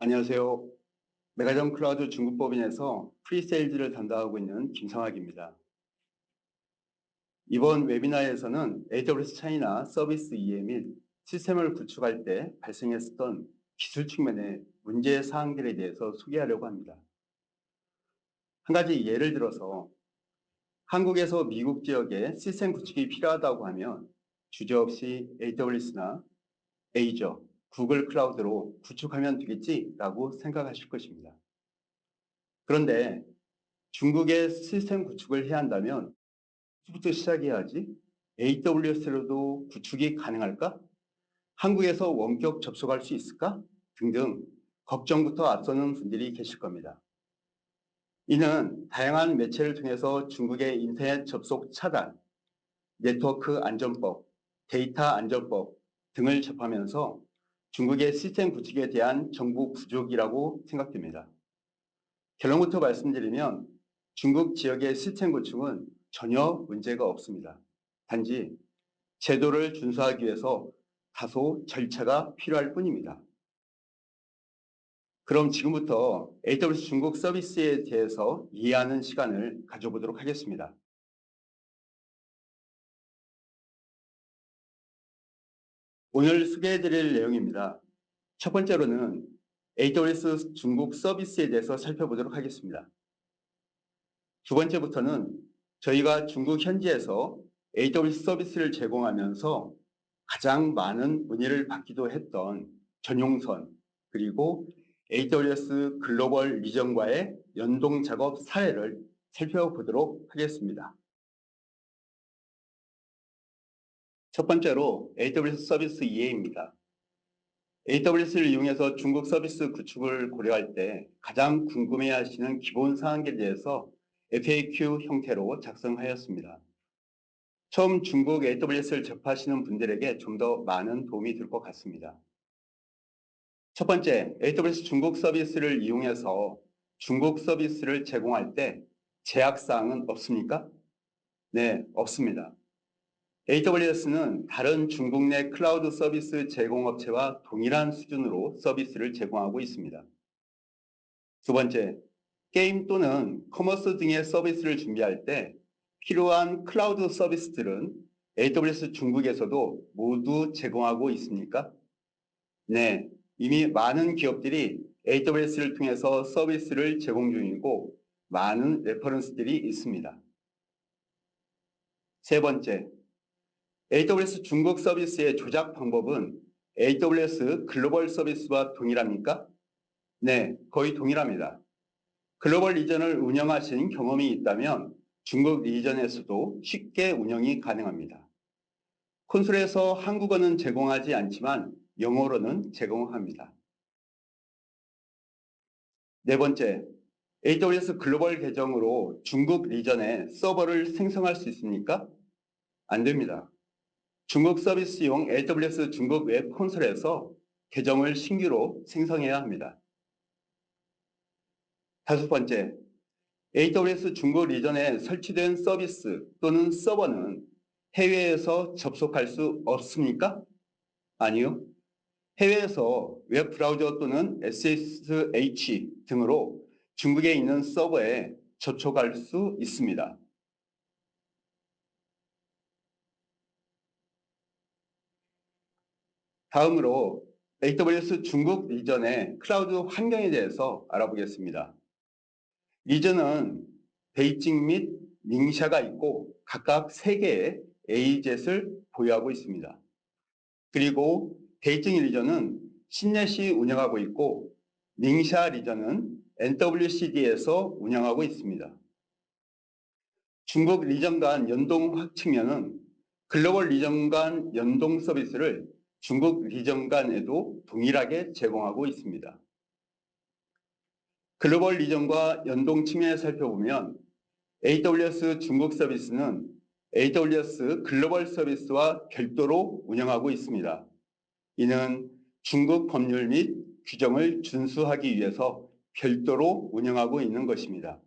안녕하세요. 메가점 클라우드 중국법인에서 프리세일즈를 담당하고 있는 김상학입니다. 이번 웨비나에서는 AWS 차이나 서비스 이해 및 시스템을 구축할 때 발생했었던 기술 측면의 문제 사항들에 대해서 소개하려고 합니다. 한 가지 예를 들어서 한국에서 미국 지역에 시스템 구축이 필요하다고 하면 주저없이 AWS나 Azure, 구글 클라우드로 구축하면 되겠지라고 생각하실 것입니다. 그런데 중국의 시스템 구축을 해야 한다면 부터 시작해야지 AWS로도 구축이 가능할까? 한국에서 원격 접속할 수 있을까? 등등 걱정부터 앞서는 분들이 계실 겁니다. 이는 다양한 매체를 통해서 중국의 인터넷 접속 차단, 네트워크 안전법, 데이터 안전법 등을 접하면서 중국의 시스템 구축에 대한 정보 부족이라고 생각됩니다. 결론부터 말씀드리면 중국 지역의 시스템 구축은 전혀 문제가 없습니다. 단지 제도를 준수하기 위해서 다소 절차가 필요할 뿐입니다. 그럼 지금부터 AWS 중국 서비스에 대해서 이해하는 시간을 가져보도록 하겠습니다. 오늘 소개해드릴 내용입니다. 첫 번째로는 AWS 중국 서비스에 대해서 살펴보도록 하겠습니다. 두 번째부터는 저희가 중국 현지에서 AWS 서비스를 제공하면서 가장 많은 문의를 받기도 했던 전용선 그리고 AWS 글로벌 리전과의 연동 작업 사례를 살펴보도록 하겠습니다. 첫 번째로 AWS 서비스 이해입니다. AWS를 이용해서 중국 서비스 구축을 고려할 때 가장 궁금해하시는 기본 사항에 대해서 FAQ 형태로 작성하였습니다. 처음 중국 AWS를 접하시는 분들에게 좀 더 많은 도움이 될 것 같습니다. 첫 번째, AWS 중국 서비스를 이용해서 중국 서비스를 제공할 때 제약사항은 없습니까? 네, 없습니다. AWS는 다른 중국 내 클라우드 서비스 제공업체와 동일한 수준으로 서비스를 제공하고 있습니다. 두 번째, 게임 또는 커머스 등의 서비스를 준비할 때 필요한 클라우드 서비스들은 AWS 중국에서도 모두 제공하고 있습니까? 네, 이미 많은 기업들이 AWS를 통해서 서비스를 제공 중이고 많은 레퍼런스들이 있습니다. 세 번째, AWS 중국 서비스의 조작 방법은 AWS 글로벌 서비스와 동일합니까? 네, 거의 동일합니다. 글로벌 리전을 운영하신 경험이 있다면 중국 리전에서도 쉽게 운영이 가능합니다. 콘솔에서 한국어는 제공하지 않지만 영어로는 제공합니다. 네 번째, AWS 글로벌 계정으로 중국 리전에 서버를 생성할 수 있습니까? 안 됩니다. 중국 서비스용 AWS 중국 웹 콘솔에서 계정을 신규로 생성해야 합니다. 다섯 번째, AWS 중국 리전에 설치된 서비스 또는 서버는 해외에서 접속할 수 없습니까? 아니요. 해외에서 웹 브라우저 또는 SSH 등으로 중국에 있는 서버에 접촉할 수 있습니다. 다음으로 AWS 중국 리전의 클라우드 환경에 대해서 알아보겠습니다. 리전은 베이징 및 닝샤가 있고 각각 3개의 AZ을 보유하고 있습니다. 그리고 베이징 리전은 신넷이 운영하고 있고 닝샤 리전은 NWCD에서 운영하고 있습니다. 중국 리전 간 연동 측면은 글로벌 리전 간 연동 서비스를 중국 리전 간에도 동일하게 제공하고 있습니다. 글로벌 리전과 연동 측면에 살펴보면 AWS 중국 서비스는 AWS 글로벌 서비스와 별도로 운영하고 있습니다. 이는 중국 법률 및 규정을 준수하기 위해서 별도로 운영하고 있는 것입니다.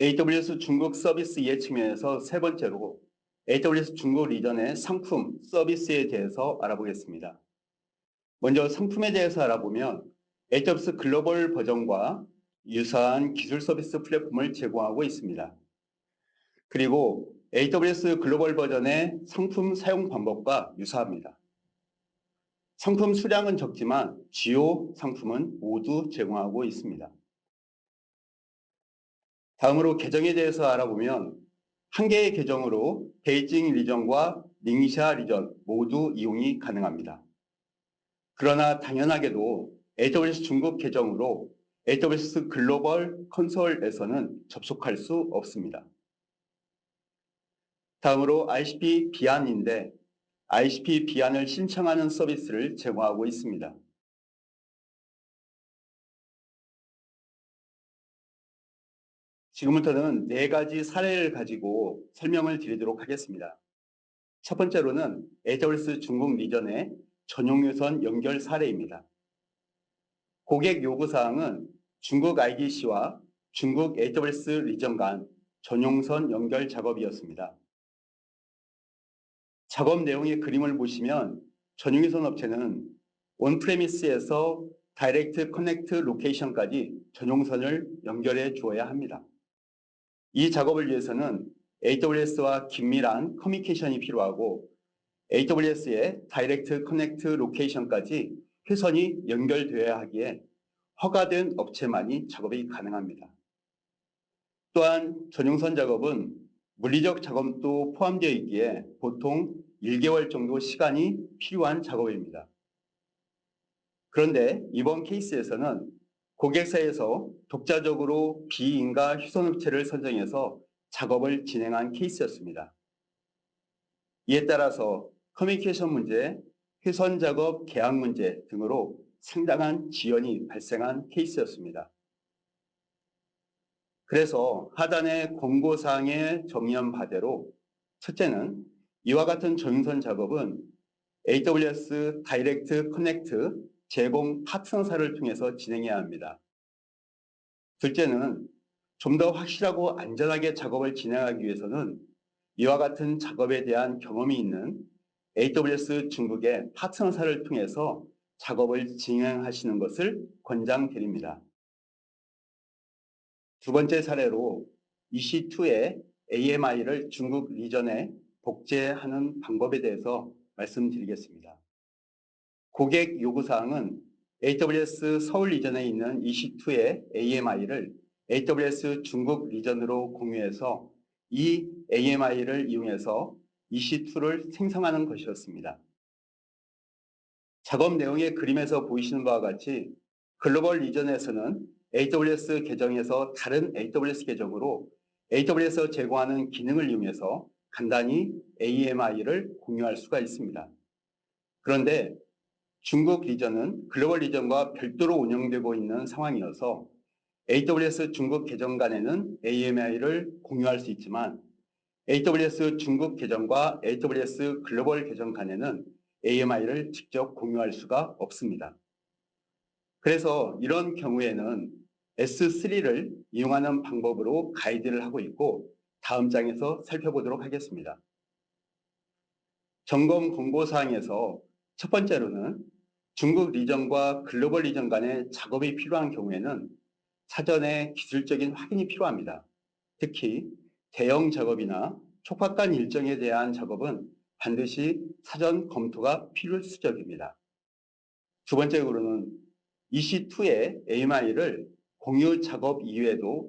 AWS 중국 서비스 이해 측면에서 세 번째로 AWS 중국 리전의 상품, 서비스에 대해서 알아보겠습니다. 먼저 상품에 대해서 알아보면 AWS 글로벌 버전과 유사한 기술 서비스 플랫폼을 제공하고 있습니다. 그리고 AWS 글로벌 버전의 상품 사용 방법과 유사합니다. 상품 수량은 적지만 주요 상품은 모두 제공하고 있습니다. 다음으로 계정에 대해서 알아보면 한 개의 계정으로 베이징 리전과 닝샤 리전 모두 이용이 가능합니다. 그러나 당연하게도 AWS 중국 계정으로 AWS 글로벌 컨솔에서는 접속할 수 없습니다. 다음으로 ICP 비안인데 ICP 비안을 신청하는 서비스를 제공하고 있습니다. 지금부터는 네 가지 사례를 가지고 설명을 드리도록 하겠습니다. 첫 번째로는 AWS 중국 리전의 전용 유선 연결 사례입니다. 고객 요구사항은 중국 IDC와 중국 AWS 리전 간 전용선 연결 작업이었습니다. 작업 내용의 그림을 보시면 전용유선 업체는 온프레미스에서 다이렉트 커넥트 로케이션까지 전용선을 연결해 주어야 합니다. 이 작업을 위해서는 AWS와 긴밀한 커뮤니케이션이 필요하고 AWS의 다이렉트 커넥트 로케이션까지 회선이 연결되어야 하기에 허가된 업체만이 작업이 가능합니다. 또한 전용선 작업은 물리적 작업도 포함되어 있기에 보통 1개월 정도 시간이 필요한 작업입니다. 그런데 이번 케이스에서는 고객사에서 독자적으로 비인가 휴선업체를 선정해서 작업을 진행한 케이스였습니다. 이에 따라서 커뮤니케이션 문제, 회선 작업 계약 문제 등으로 상당한 지연이 발생한 케이스였습니다. 그래서 하단의 권고사항에 정리한 바대로 첫째는 이와 같은 전선 작업은 AWS 다이렉트 커넥트 제공 파트너사를 통해서 진행해야 합니다. 둘째는 좀 더 확실하고 안전하게 작업을 진행하기 위해서는 이와 같은 작업에 대한 경험이 있는 AWS 중국의 파트너사를 통해서 작업을 진행하시는 것을 권장드립니다. 두 번째 사례로 EC2의 AMI를 중국 리전에 복제하는 방법에 대해서 말씀드리겠습니다. 고객 요구사항은 AWS 서울 리전에 있는 EC2의 AMI를 AWS 중국 리전으로 공유해서 이 AMI를 이용해서 EC2를 생성하는 것이었습니다. 작업 내용의 그림에서 보이시는 바와 같이 글로벌 리전에서는 AWS 계정에서 다른 AWS 계정으로 AWS에서 제공하는 기능을 이용해서 간단히 AMI를 공유할 수가 있습니다. 그런데 중국 리전은 글로벌 리전과 별도로 운영되고 있는 상황이어서 AWS 중국 계정 간에는 AMI를 공유할 수 있지만 AWS 중국 계정과 AWS 글로벌 계정 간에는 AMI를 직접 공유할 수가 없습니다. 그래서 이런 경우에는 S3를 이용하는 방법으로 가이드를 하고 있고 다음 장에서 살펴보도록 하겠습니다. 점검 공고 사항에서 첫 번째로는 중국 리전과 글로벌 리전 간의 작업이 필요한 경우에는 사전에 기술적인 확인이 필요합니다. 특히 대형 작업이나 촉박한 일정에 대한 작업은 반드시 사전 검토가 필수적입니다. 두 번째로는 EC2의 AMI를 공유 작업 이외에도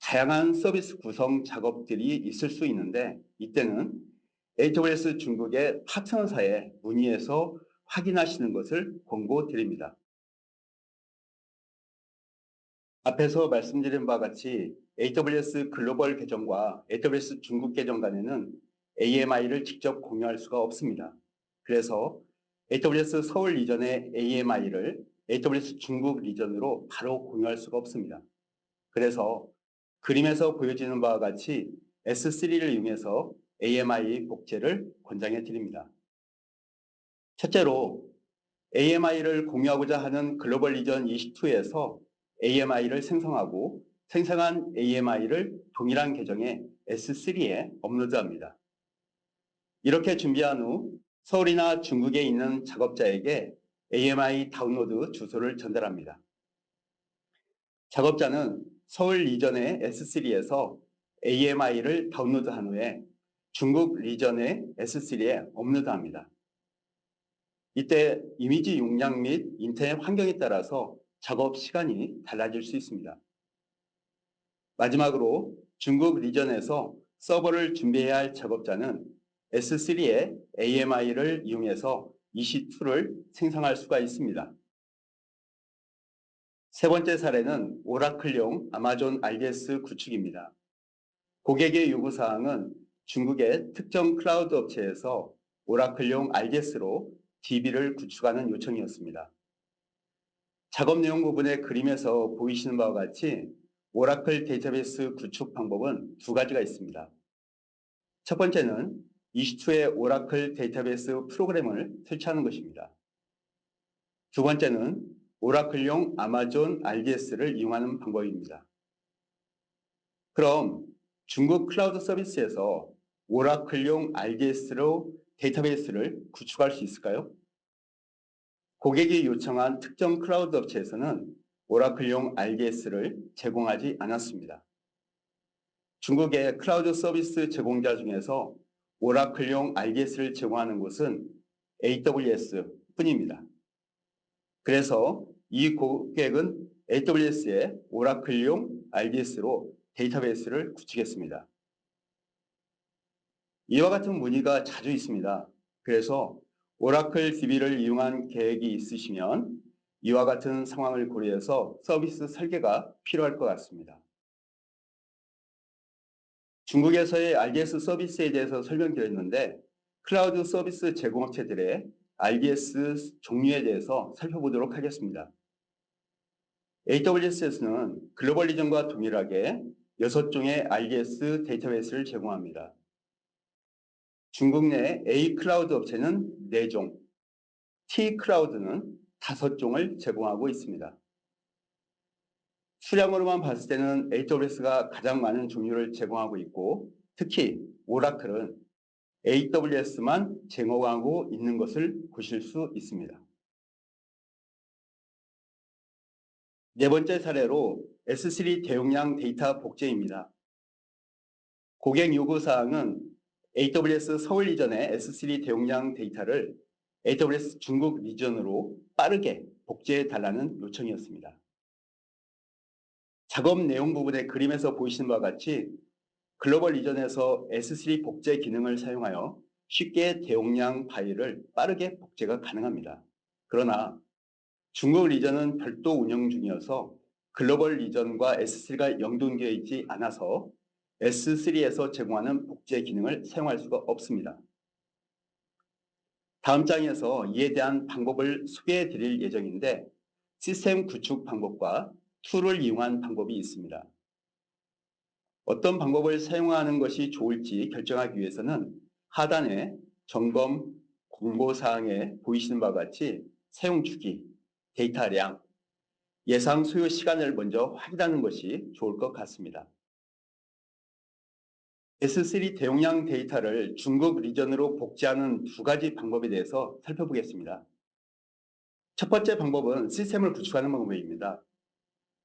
다양한 서비스 구성 작업들이 있을 수 있는데 이때는 AWS 중국의 파트너사에 문의해서 확인하시는 것을 권고드립니다. 앞에서 말씀드린 바와 같이 AWS 글로벌 계정과 AWS 중국 계정 간에는 AMI를 직접 공유할 수가 없습니다. 그래서 AWS 서울 리전의 AMI를 AWS 중국 리전으로 바로 공유할 수가 없습니다. 그래서 그림에서 보여지는 바와 같이 S3를 이용해서 AMI 복제를 권장해 드립니다. 첫째로 AMI를 공유하고자 하는 글로벌 리전 22에서 AMI를 생성하고 생성한 AMI를 동일한 계정에 S3에 업로드합니다. 이렇게 준비한 후 서울이나 중국에 있는 작업자에게 AMI 다운로드 주소를 전달합니다. 작업자는 서울 리전의 S3에서 AMI를 다운로드한 후에 중국 리전의 S3에 업로드합니다. 이때 이미지 용량 및 인터넷 환경에 따라서 작업 시간이 달라질 수 있습니다. 마지막으로 중국 리전에서 서버를 준비해야 할 작업자는 S3의 AMI를 이용해서 EC2를 생성할 수가 있습니다. 세 번째 사례는 오라클용 아마존 RDS 구축입니다. 고객의 요구사항은 중국의 특정 클라우드 업체에서 오라클용 RDS로 DB를 구축하는 요청이었습니다. 작업 내용 부분의 그림에서 보이시는 바와 같이 오라클 데이터베이스 구축 방법은 두 가지가 있습니다. 첫 번째는 EC2의 오라클 데이터베이스 프로그램을 설치하는 것입니다. 두 번째는 오라클용 아마존 RDS를 이용하는 방법입니다. 그럼 중국 클라우드 서비스에서 오라클용 RDS로 데이터베이스를 구축할 수 있을까요? 고객이 요청한 특정 클라우드 업체에서는 오라클용 RDS를 제공하지 않았습니다. 중국의 클라우드 서비스 제공자 중에서 오라클용 RDS를 제공하는 곳은 AWS 뿐입니다. 그래서 이 고객은 AWS의 오라클용 RDS로 데이터베이스를 구축했습니다. 이와 같은 문의가 자주 있습니다. 그래서 오라클 DB를 이용한 계획이 있으시면 이와 같은 상황을 고려해서 서비스 설계가 필요할 것 같습니다. 중국에서의 RDS 서비스에 대해서 설명드렸는데 클라우드 서비스 제공업체들의 RDS 종류에 대해서 살펴보도록 하겠습니다. AWS에서는 글로벌 리전과 동일하게 6종의 RDS 데이터베이스를 제공합니다. 중국 내 A 클라우드 업체는 4종, T 클라우드는 5종을 제공하고 있습니다. 수량으로만 봤을 때는 AWS가 가장 많은 종류를 제공하고 있고 특히 오라클은 AWS만 제공하고 있는 것을 보실 수 있습니다. 네 번째 사례로 S3 대용량 데이터 복제입니다. 고객 요구 사항은 AWS 서울 리전의 S3 대용량 데이터를 AWS 중국 리전으로 빠르게 복제해 달라는 요청이었습니다. 작업 내용 부분의 그림에서 보이시는 바와 같이 글로벌 리전에서 S3 복제 기능을 사용하여 쉽게 대용량 파일을 빠르게 복제가 가능합니다. 그러나 중국 리전은 별도 운영 중이어서 글로벌 리전과 S3가 연동되어 있지 않아서 S3에서 제공하는 복제 기능을 사용할 수가 없습니다. 다음 장에서 이에 대한 방법을 소개해 드릴 예정인데 시스템 구축 방법과 툴을 이용한 방법이 있습니다. 어떤 방법을 사용하는 것이 좋을지 결정하기 위해서는 하단에 점검 공고사항에 보이시는 바와 같이 사용 주기, 데이터량, 예상 소요 시간을 먼저 확인하는 것이 좋을 것 같습니다. S3 대용량 데이터를 중국 리전으로 복제하는 두 가지 방법에 대해서 살펴보겠습니다. 첫 번째 방법은 시스템을 구축하는 방법입니다.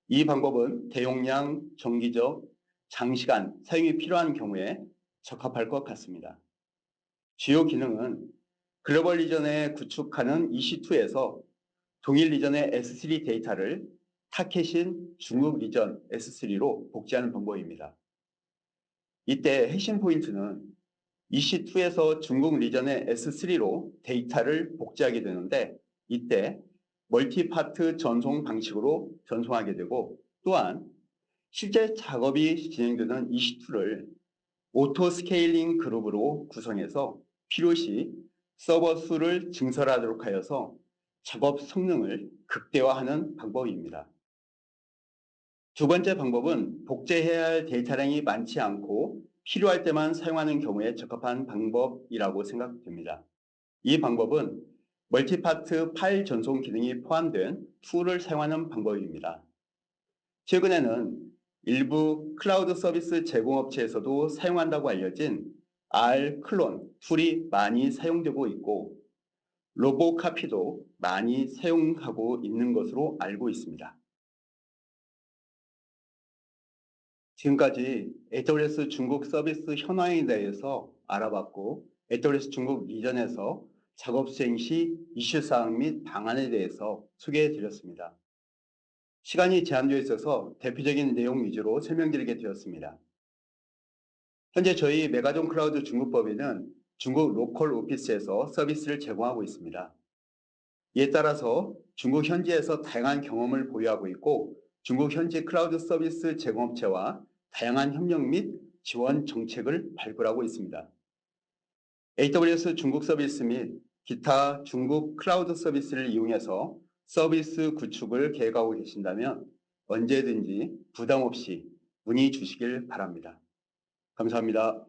이 방법은 대용량, 정기적, 장시간 사용이 필요한 경우에 적합할 것 같습니다. 주요 기능은 글로벌 리전에 구축하는 EC2에서 동일 리전의 S3 데이터를 타켓인 중국 리전 S3로 복제하는 방법입니다. 이때 핵심 포인트는 EC2에서 중국 리전의 S3로 데이터를 복제하게 되는데 이때 멀티파트 전송 방식으로 전송하게 되고 또한 실제 작업이 진행되는 EC2를 오토 스케일링 그룹으로 구성해서 필요시 서버 수를 증설하도록 하여서 작업 성능을 극대화하는 방법입니다. 두 번째 방법은 복제해야 할 데이터량이 많지 않고 필요할 때만 사용하는 경우에 적합한 방법이라고 생각됩니다. 이 방법은 멀티파트 파일 전송 기능이 포함된 툴을 사용하는 방법입니다. 최근에는 일부 클라우드 서비스 제공업체에서도 사용한다고 알려진 R 클론 툴이 많이 사용되고 있고 로보카피도 많이 사용하고 있는 것으로 알고 있습니다. 지금까지 AWS 중국 서비스 현황에 대해서 알아봤고 AWS 중국 리전에서 작업 수행 시 이슈 사항 및 방안에 대해서 소개해 드렸습니다. 시간이 제한되어 있어서 대표적인 내용 위주로 설명드리게 되었습니다. 현재 저희 메가존 클라우드 중국법인은 중국 로컬 오피스에서 서비스를 제공하고 있습니다. 이에 따라서 중국 현지에서 다양한 경험을 보유하고 있고 중국 현지 클라우드 서비스 제공업체와 다양한 협력 및 지원 정책을 발굴하고 있습니다. AWS 중국 서비스 및 기타 중국 클라우드 서비스를 이용해서 서비스 구축을 계획하고 계신다면 언제든지 부담 없이 문의 주시길 바랍니다. 감사합니다.